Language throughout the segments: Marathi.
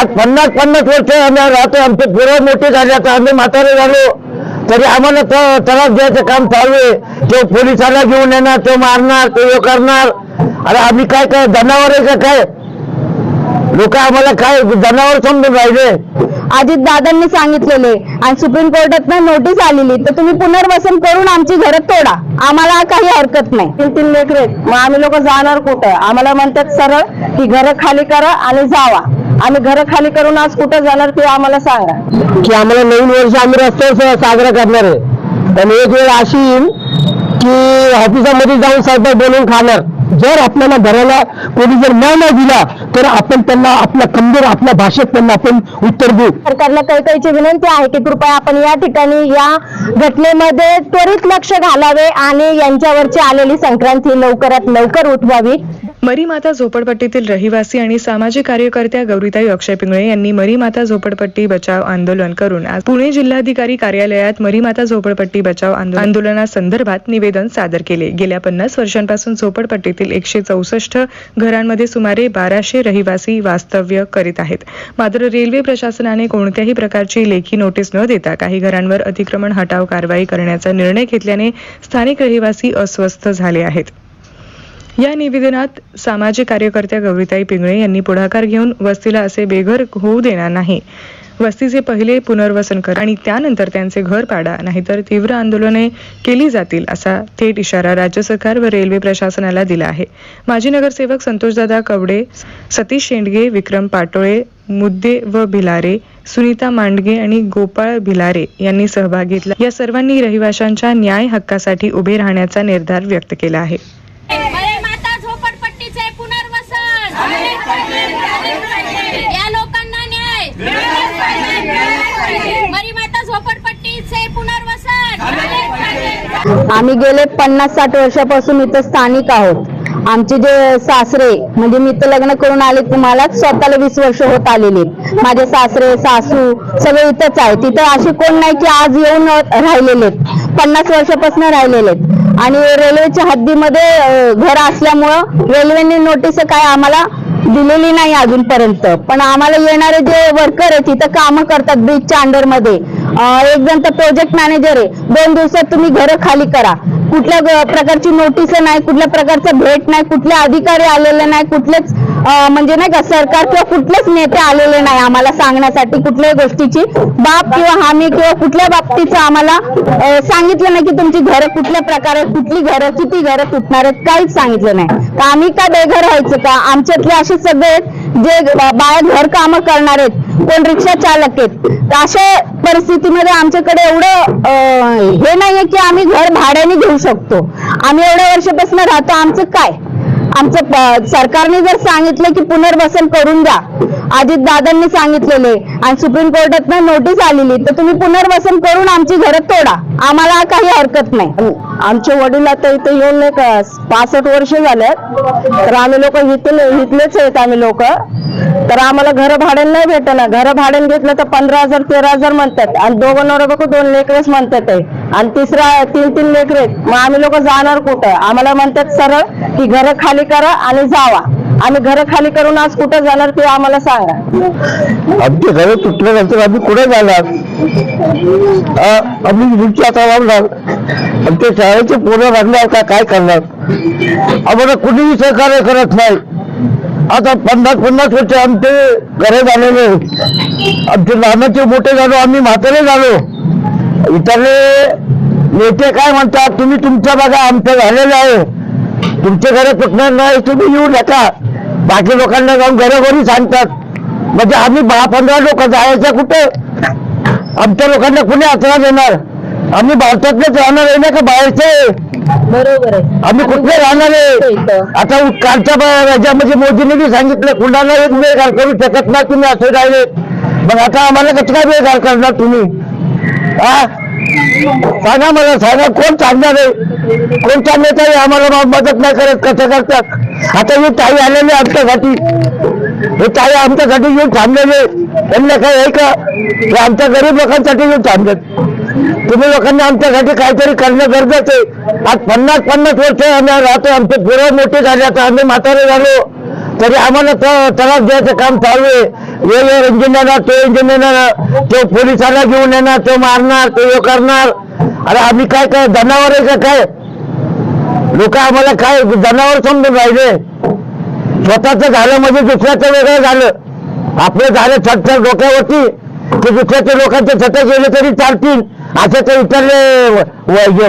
आज पन्नास पन्नास वर्ष आम्ही राहतो आमचे पोरं मोठे झाले आता आम्ही म्हातारे झालो. तरी आम्हाला त- त्रास द्यायचं काम चालू आहे. तो पोलिसाला घेऊन येणार तो मारणार तो हे करणार. अरे आम्ही काय काय जनावर आहे का काय? लोक आम्हाला काय जनावर समजून राहिले? अजित दादांनी सांगितलेले आणि सुप्रीम कोर्टात नोटीस आलेली तर तुम्ही पुनर्वसन करून आमची घरं तोडा. आम्हाला काही हरकत नाही. तीन तीन लेकरे मग आम्ही लोक जाणार कुठं? आम्हाला म्हणतात सरळ की घरं खाली करा आणि जावा. आम्ही घरं खाली करून आज कुठं जाणार ते आम्हाला सांगा. की आम्हाला नवीन वर्ष आम्ही रस्त्यावर साजरा करणार आहे. पण एक वेळ अशी येईल की ऑफिसामध्ये जाऊन स्वयंपाक बनवून खाणार. जर आपल्याला घराला कोणी जर न्याय नाही दिला तर आपण त्यांना आपल्या खंबीर आपल्या भाषेत त्यांना आपण उत्तर देऊ. सरकारला कळकळीची विनंती आहे की कृपया आपण या ठिकाणी या घटनेमध्ये त्वरित लक्ष घालावे आणि यांच्यावरची आलेली संक्रांती लवकरात लवकर उठवावी. मरीमाता झोपडपट्टीतील रहिवासी आणि सामाजिक कार्यकर्त्या गौरीताई अक्षय पिंगळे यांनी मरीमाता झोपडपट्टी बचाव आंदोलन करून आज पुणे जिल्हाधिकारी कार्यालयात मरीमाता झोपडपट्टी बचाव आंदोलनासंदर्भात निवेदन सादर केले. गेल्या पन्नास वर्षांपासून झोपडपट्टीतील एकशे चौसष्ट घरांमध्ये सुमारे बाराशे रहिवासी वास्तव्य करीत आहेत. मात्र रेल्वे प्रशासनाने कोणत्याही प्रकारची लेखी नोटीस न देता काही घरांवर अतिक्रमण हटाव कारवाई करण्याचा निर्णय घेतल्याने स्थानिक रहिवासी अस्वस्थ झाले आहेत. या निवेदनात सामाजिक कार्यकर्त्या गौरीताई पिंगळे यांनी पुढाकार घेऊन वस्तीला असे बेघर होऊ देणार नाही. वस्तीचे पहिले पुनर्वसन कर आणि त्यानंतर त्यांचे घर पाडा नाहीतर तीव्र आंदोलने केली जातील असा थेट इशारा राज्य सरकार व रेल्वे प्रशासनाला दिला आहे. माजी नगरसेवक संतोषदादा कवडे सतीश शेंडगे विक्रम पाटोळे मुद्दे व भिलारे सुनीता मांडगे आणि गोपाळ भिलारे यांनी सहभाग घेतला. या सर्वांनी रहिवाशांच्या न्याय हक्कासाठी उभे राहण्याचा निर्धार व्यक्त केला आहे मरे माता झोपडपट्टीचे पुनर्वसन या लोकांना न्याय मरी माता झोपडपट्टीचे पुनर्वसन आम्ही गेले पन्नास साठ वर्षापासून इथं स्थानिक आहोत आमचे जे सासरे म्हणजे मी इथं लग्न करून आले तुम्हाला स्वतःला वीस वर्ष होत आलेली आहेत. माझे सासरे सासू सगळे इथंच आहे तिथं असे कोण नाही की आज येऊन राहिलेले आहेत. पन्नास वर्षापासून राहिलेले आहेत. आणि रेल्वेच्या हद्दीमध्ये घर असल्यामुळं रेल्वेने नोटीस काय आम्हाला दिलेली नाही अजूनपर्यंत. पण आम्हाला येणारे जे वर्कर आहेत तिथं कामं करतात ब्रिजच्या अंडरमध्ये एक जण तर प्रोजेक्ट मॅनेजर आहे. दोन दिवसात तुम्ही घरं खाली करा. कुठल्या प्रकारची नोटीस नाही कुठल्या प्रकारचं भेट नाही कुठले अधिकारी आलेले नाही कुठलेच म्हणजे नाही का सरकार किंवा कुठलेच नेते आलेले नाही आम्हाला सांगण्यासाठी कुठल्याही गोष्टीची. बाब किंवा हमी किंवा कुठल्या बाबतीचं आम्हाला सांगितलं नाही की तुमची घरं कुठल्या प्रकारे कुठली घरं किती घरं तुटणार आहेत काहीच सांगितलं नाही. तर आम्ही का बेघर व्हायचं? का आमच्यातले असे सगळे आहेत जे बा- बाहेर घर कामं करणार आहेत कोण रिक्षा चालक आहेत तर अशा परिस्थितीमध्ये आमच्याकडे एवढं हे नाहीये की आम्ही घर भाड्याने घेऊ शकतो. आम्ही एवढ्या वर्षापासून राहतो आमचं काय? आमचं सरकारने जर सांगितलं की पुनर्वसन करून द्या अजित दादांनी सांगितलेले आणि सुप्रीम कोर्टात नोटीस आलेली तर तुम्ही पुनर्वसन करून आमची घरं तोडा. आम्हाला काही हरकत नाही. आमचे वडील आता इथे येऊन नाही का पासष्ट वर्ष झालेत तर आम्ही लोक इथले इथलेच आहेत आम्ही लोक. तर आम्हाला घर भाड्याने नाही भेटणार. घर भाड्याने घेतलं तर पंधरा हजार तेरा हजार म्हणतात. आणि दोघं नवरा बघू दोन लेकरच म्हणतात आहे आणि तिसरा तीन तीन लेकर आहेत. मग आम्ही लोक जाणार कुठं? आम्हाला म्हणतात सरळ की घर खाली करा आणि जावा. आम्ही घर खाली करून आज कुठं जाणार ते आम्हाला सांगा. आमचे घर तुटल्यानंतर आम्ही कुठे जाणार? हा, आम्ही रिक्षा आता लावणार आमच्या शाळेचे पोरं लागणार का? काय करणार? आम्हाला कुणीही सहकार्य करत नाही. आता पन्नास पन्नास वर्ष आमचे घरे झालेले आमचे लहानाचे मोठे झालो आम्ही म्हातारे झालो. इथले नेते काय म्हणतात तुम्ही तुमच्या बघा आमचं झालेलं आहे. तुमचे घरे तुटणार नाही तुम्ही येऊ नका. बाकी लोकांना जाऊन घरोघरी सांगतात. म्हणजे आम्ही दहा पंधरा लोक जायचं कुठे? आमच्या लोकांना कुणी आचरा देणार? आम्ही भारतातलेच राहणार आहे ना का बाहेरचे? बरोबर आहे. आम्ही कुठले राहणार आहे? आता कालच्या याच्यामध्ये मोदींनी बी सांगितलं कुणाला एक बेगार करू शकत नाही तुम्ही असे राहिले मग आता आम्हाला कसं काय बेगार करणार तुम्ही? हा? सांगा मला सांगा कोण सांगणार आहे? कोण नेता तरी आम्हाला मदत नाही करत कसं करतात? आता हे ताई आलेले आमच्यासाठी. हे ताई आमच्यासाठी येऊन थांबलेले त्यांना काय आहे का? हे आमच्या गरीब लोकांसाठी येऊन थांबलेत. तुम्ही लोकांनी आमच्यासाठी काहीतरी करणं गरजेचं आहे. आज पन्नास पन्नास वर्ष आम्ही राहतो आमचे पोरं मोठे झाले आता आम्ही म्हातारे झालो. तरी आम्हाला त्रास द्यायचं काम चालू आहे. वेगवेगळे इंजिन येणार तो इंजिन येणार तो पोलिसाला घेऊन येणार तो मारणार तो हे करणार अरे आम्ही काय काय जनावर आहे का काय? लोक आम्हाला काय जनावर समजून राहिले. स्वतःच झालं म्हणजे दुसऱ्याचं वेगळं झालं. आपलं झालं छटछट डोक्यावरती ते दुसऱ्याच्या लोकांचे छटक गेले तरी चालतील. असं ते इतरले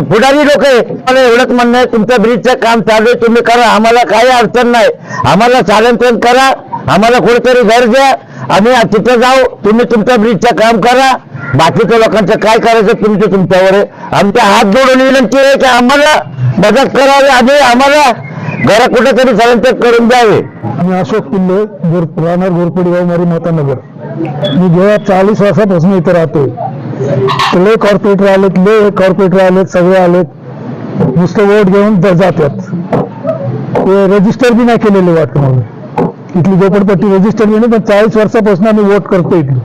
पुढारी लोक आहे. मला एवढंच म्हणणं आहे तुमचं ब्रिजचं काम चालू आहे तुम्ही करा. आम्हाला काही अडचण नाही. आम्हाला चालंतरण करा. आम्हाला कुठेतरी घर द्या. आम्ही तिथं जाऊ. तुम्ही तुमचं ब्रिजचं काम करा. बाकीच्या लोकांचं काय करायचं तुमचं तुमच्यावर आहे. आमच्या हात जोडून विनंती आहे की आम्हाला मदत करावी आणि आम्हाला घरा कुठेतरी स्थलांतर करून द्यावे. मी अशोक किल्ले राहणार गोरपडी गाव मारी मातानगर. मी गेल्या चाळीस वर्षापासून इथे राहतोय लय कॉर्पोरेटर आलेत लय कॉर्पोरेटर आलेत सगळे आलेत. नुसतं वोट घेऊन ज- जातात ते रजिस्टर बी नाही केलेले वाटतं मला. इथली झोपडपट्टी रजिस्टर बी नाही पण चाळीस वर्षापासून आम्ही वोट करतो इथली.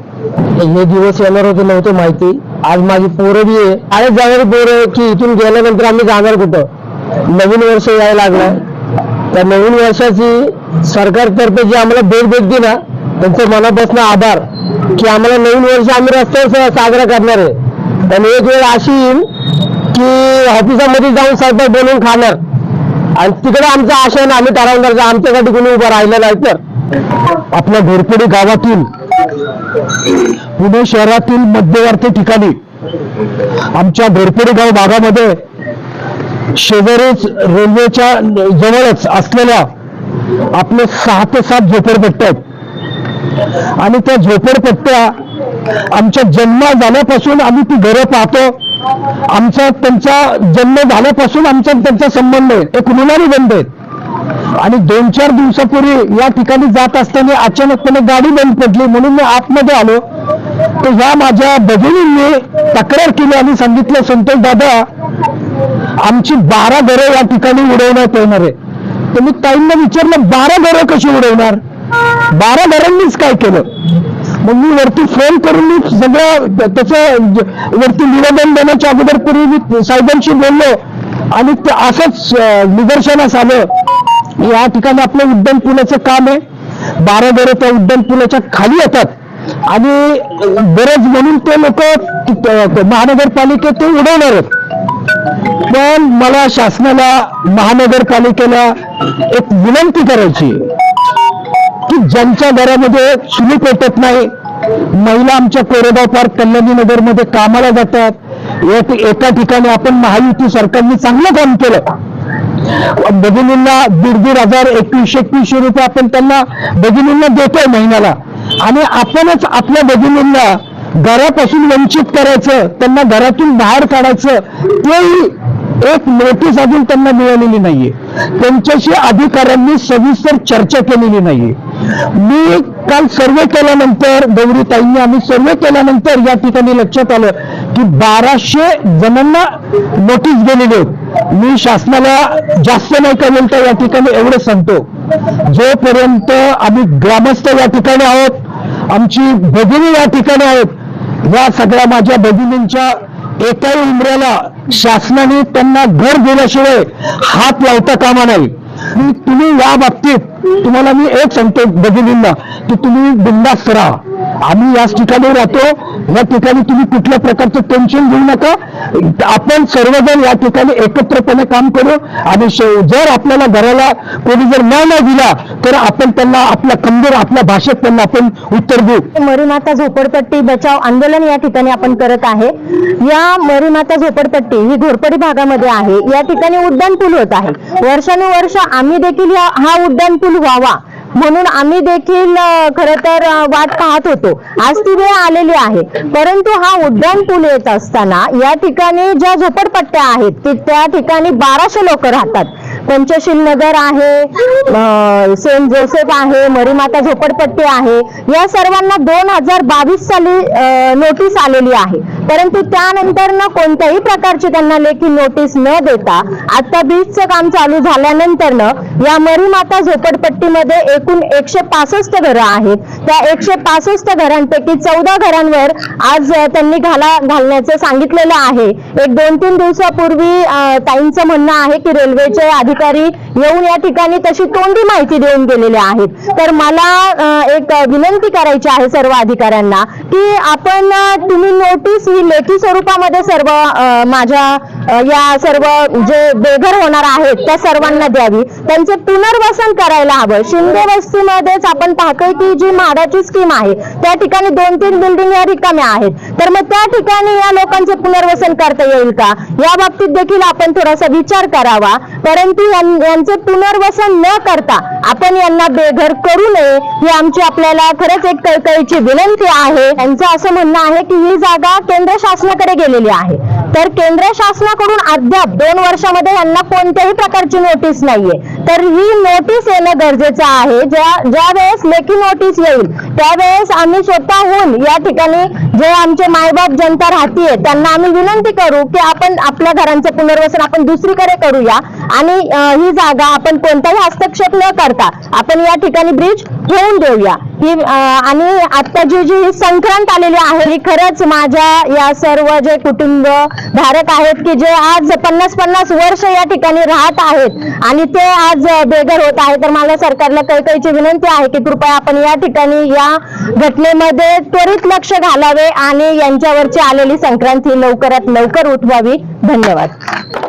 हे दिवस येणार होते नव्हतं माहिती. आज माझी पोरं बी आहे. आणि जाणारी पोरं की इथून गेल्यानंतर आम्ही जाणार कुठं? नवीन वर्ष यायला लागलाय त्या नवीन वर्षाची सरकारतर्फे जी आम्हाला भेट भेटली ना त्यांचं मनापासून आभार की आम्हाला नवीन वर्ष आम्ही रस्त्यावर सा- साजरा करणार आहे. पण एक वेळ अशी येईल की ऑफिसामध्ये जाऊन स्वयंपाक बनवून खाणार. आणि तिकडे आमचा आशा आहे ना आम्ही ठरवणार आमच्यासाठी कोणी उभं राहिलं नाही तर. आपल्या घोरपडी गावातील पुणे शहरातील मध्यवर्ती ठिकाणी आमच्या घोरपडी गाव भागामध्ये शेजारीच रेल्वेच्या जवळच असलेल्या आपले सहा ते सात झोपडपट्ट्या आहेत. आणि त्या झोपडपट्ट्या आमच्या जन्म झाल्यापासून आम्ही ती घरं पाहतो. आमचा त्यांचा जन्म झाल्यापासून आमचा त्यांचा संबंध आहे. एक ऋणानी बंद आहेत. आणि दोन चार दिवसापूर्वी या ठिकाणी जात असताना अचानकपणे गाडी बंद पडली म्हणून मी आतमध्ये आलो. तर ह्या माझ्या भगिनींनी तक्रार केली आणि सांगितलं संतोष दादा आमची बारा घरं या ठिकाणी उडवण्यात येणार आहे. तर मी ताईंना विचारलं बारा घरं कशी उडवणार? बारा घरांनीच काय केलं? मग मी वरती फोन करून मी सगळं त्याचं वरती निवेदन देण्याच्या अगोदर पूर्वी मी साहेबांशी बोललो आणि ते असंच निदर्शनास आलं. या ठिकाणी आपलं उड्डाण पुलाचं काम आहे. बारा घरं त्या उड्डाण पुलाच्या खाली येतात. आणि गरज म्हणून ते लोक महानगरपालिकेत ते उडवणार आहेत. पण मला शासनाला महानगरपालिकेला एक विनंती करायची की ज्यांच्या घरामध्ये चुली पेटत नाही. महिला आमच्या कोरेगाव पार्क कल्याणी नगरमध्ये कामाला जातात. एक एका ठिकाणी आपण महायुती सरकारने चांगलं काम केलं. भगिनींना दीड दीड हजार एकवीसशे एकवीसशे रुपये आपण त्यांना भगिनींना देतोय महिन्याला. आणि आपणच आपल्या भगिनींना घरापासून वंचित करायचं त्यांना घरातून बाहेर काढायचं तेही एक नोटीस अजून त्यांना मिळालेली नाहीये. त्यांच्याशी अधिकाऱ्यांनी सविस्तर चर्चा केलेली नाहीये. मी काल सर्वे केल्यानंतर गौरीताईंनी आम्ही सर्वे केल्यानंतर या ठिकाणी लक्षात आलं की बाराशे जणांना नोटीस गेलेली. आहेत मी शासनाला जास्त नाही का बोलता या ठिकाणी एवढं सांगतो. जोपर्यंत आम्ही ग्रामस्थ या ठिकाणी आहोत आमची भगिनी या ठिकाणी आहोत या सगळ्या माझ्या भगिनींच्या एकाही उमऱ्याला शासनाने त्यांना घर दिल्याशिवाय हात लावता कामा नाही. तुम्ही या बाबतीत तुम्हाला मी एक सांगतो भगिनींना की तुम्ही बिंदास्त राहा. आम्ही याच ठिकाणी राहतो. या ठिकाणी तुम्ही कुठल्या प्रकारचं टेन्शन घेऊ नका. आपण सर्वजण या ठिकाणी एकत्रपणे काम करू. आणि जर आपल्याला घराला कोणी जर न्याय नाही दिला तर आपण त्यांना आपल्या कमजोर आपल्या भाषेत त्यांना आपण उत्तर देऊ. मरीमाता झोपडपट्टी बचाव आंदोलन या ठिकाणी आपण करत आहे. या मरीमाता झोपडपट्टी ही घोरपडी भागामध्ये आहे. या ठिकाणी उड्डाण पूल होत आहे. वर्षानुवर्ष आम्ही देखील हा उड्डाण पूल व्हावा. म्हणून आम्ही देखील खर तर वाट पाहत होतो. आज ती वेळ आलेली आहे. परंतु हा उड्डाण पूल येत असताना या ठिकाणी ज्या झोपडपट्ट्या आहेत ती त्या ठिकाणी बाराशे लोक राहतात. पंचशील नगर आहे सेंट जोसेफ आहे मरीमाता झोपडपट्टी आहे. या सर्वांना दोन हजार बावीस साली नोटीस आलेली आहे. परंतु त्यानंतर ना कोणत्याही प्रकारची त्यांना लेखी नोटीस न देता आता बीचचं काम चालू झाल्यानंतर न या मरीमाता झोपडपट्टीमध्ये एकूण एकशे पासष्ट घरं आहेत. त्या एकशे पासष्ट घरांपैकी चौदा घरांवर आज त्यांनी घाला घालण्याचं सांगितलेलं आहे. एक दोन तीन दिवसापूर्वी ताईंचं म्हणणं आहे की रेल्वेचे अधिकारी येऊन या ठिकाणी तशी तोंडी माहिती देऊन गेलेले आहेत. तर मला एक विनंती करायची आहे सर्व अधिकाऱ्यांना की आपण तुम्ही नोटीस ही लेखी स्वरूपामध्ये सर्व माझ्या या सर्व जे बेघर होणार आहेत त्या सर्वांना द्यावी. त्यांचे पुनर्वसन करायला हवं. शिंदे वस्तीमध्येच आपण पाहतोय की जी म्हाडाची स्कीम आहे त्या ठिकाणी दोन तीन बिल्डिंग या रिकाम्या आहेत. तर मग त्या ठिकाणी या लोकांचे पुनर्वसन करता येईल का? या बाबतीत देखील आपण थोडासा विचार करावा. परंतु यां- यांचे पुनर्वसन न करता आपण यांना बेघर करू नये ही आमची आपल्याला खरंच एक कळकळीची विनंती आहे. यांचं असं म्हणणं आहे की ही जागा केंद्र शासनाकडे गेलेली आहे. तर केंद्र शासनाकडून अद्याप दोन वर्षामध्ये यांना कोणत्याही प्रकारची नोटीस नाहीये. तर ही नोटीस येणं गरजेचं आहे. ज्या ज्या वेळेस लेखी नोटीस येईल त्यावेळेस आम्ही स्वतःहून या ठिकाणी जे आमचे मायबाप जनता राहतीये त्यांना आम्ही विनंती करू की आपण आपल्या घरांचं पुनर्वसन आपण दुसरीकडे करूया. आणि ही जागा आपण कोणताही हस्तक्षेप न करता आपण या ठिकाणी ब्रिज होऊन देऊया. ही आणि आता जी जी संक्रांत आलेली आहे ही खरंच माझ्या या सर्व जे कुटुंब धारक आहेत की जे आज पन्नास पन्नास वर्ष या ठिकाणी राहत आहेत आणि ते आज बेघर होत आहे तर मला सरकारला कळकळीची विनंती आहे की कृपया आपण या ठिकाणी या घटनेमध्ये त्वरित लक्ष घालावे आणि यांच्यावरची आलेली संक्रांत ही लवकरात लवकर उठवावी. धन्यवाद.